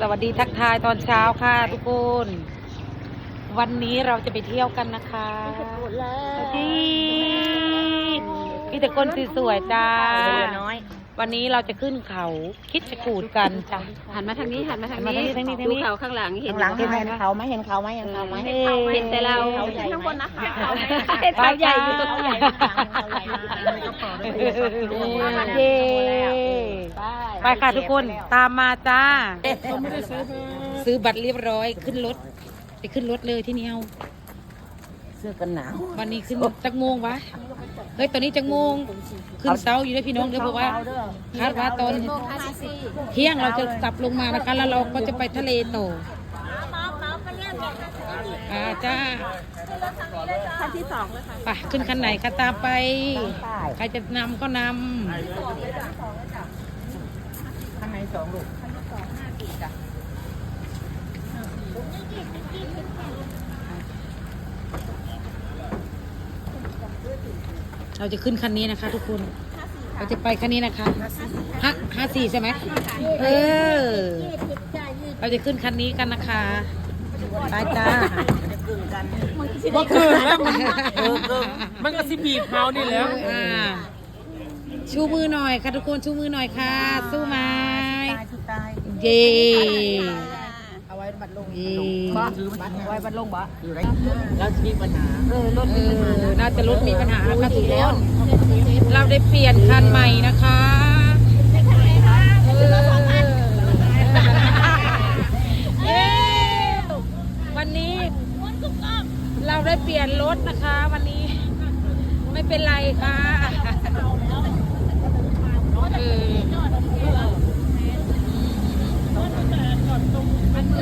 สวัสดีทักทายตอนเช้าค่ะทุกคน วันนี้เราจะไปเที่ยวกันนะคะที่พี่ตะกนสวยๆจ้าน้อย วันนี้เราจะขึ้นเขาคิดจะกูดกันจ้ะ หันมาทางนี้หันมาทางหันมานี้ทางนี้ทางนี้ ดูเขาข้างหลังเห็นข้างหลังเห็นไหมเขาไหมเห็นเขาไหมเห็นเขาไหม เห็นแต่เราเขาใหญ่ข้างบนนะคะเห็นเขาใหญ่อยู่เขาใหญ่เขาใหญ่มากเย้ไปค่ะทุกคนตามมาจ้า ซื้อบัตรเรียบร้อยขึ้นรถ ไปขึ้นรถเลยที่นี่เอาเสื้อกันหนาว วันนี้ขึ้นจักโมงวะ เฮ้ย ตอนนี้จักโมง ขึ้นเสาอยู่ด้วยพี่น้องเด้อเพราะว่าคาดว่าตอนเที่ยงเราจะกลับลงมานะคะ แล้วเราก็จะไปทะเลต่ออ่าจ้าคันที่สองเลยค่ะไปขึ้นคันไหนคะตามไปใต้ใครจะนำก็นข้างในสองลูกำ เราจะขึ้นคันนี้นะคะ ทุกคนเราจะไปคันนี้นะคะห้าห้าสี่ใช่ไหมเออเราจะขึ้นคันนี้กันนะคะไปจ้าว่าเกินแล้วมันมันก็สิบีบเมานี่แล้วอ่าชูมือหน่อยค่ะทุกคนชูมือหน่อยค่ะ สู้ไหมตาย ที่ตายเย่เอาไว้บัดลงเย่บัดไว้บัดลงบ่อยู่ไรแล้วมีปัญหาเออน่าจะรถมีปัญหาค่ะทุกคนเราได้เปลี่ยนคันใหม่นะคะเออเย้วันนี้เราได้เปลี่ยนรถนะคะ วันนี้ไม่เป็นไรค่ะเออเออว้าวเรา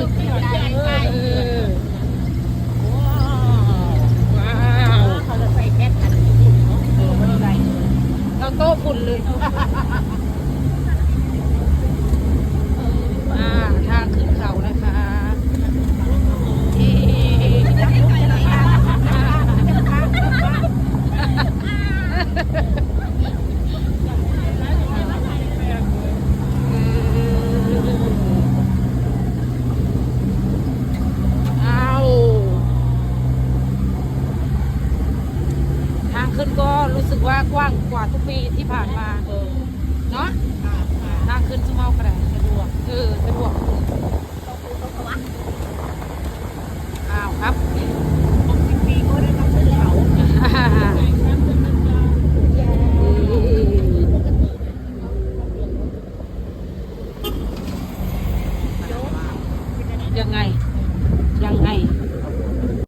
โต๊ะฝุ่นเลยอ่าทางขึ้นเขานะคะเอ๊ะ เอาทาง ขึ้นก็รู้สึกว่ากว้างกว่าทุกปีที่ผ่านมาเนาะทางขึ้นชุ่มเมากระไดสะดวกเออสะดวกอ้าวครับ60ปีก็ได้มาขึ้นเขายังไง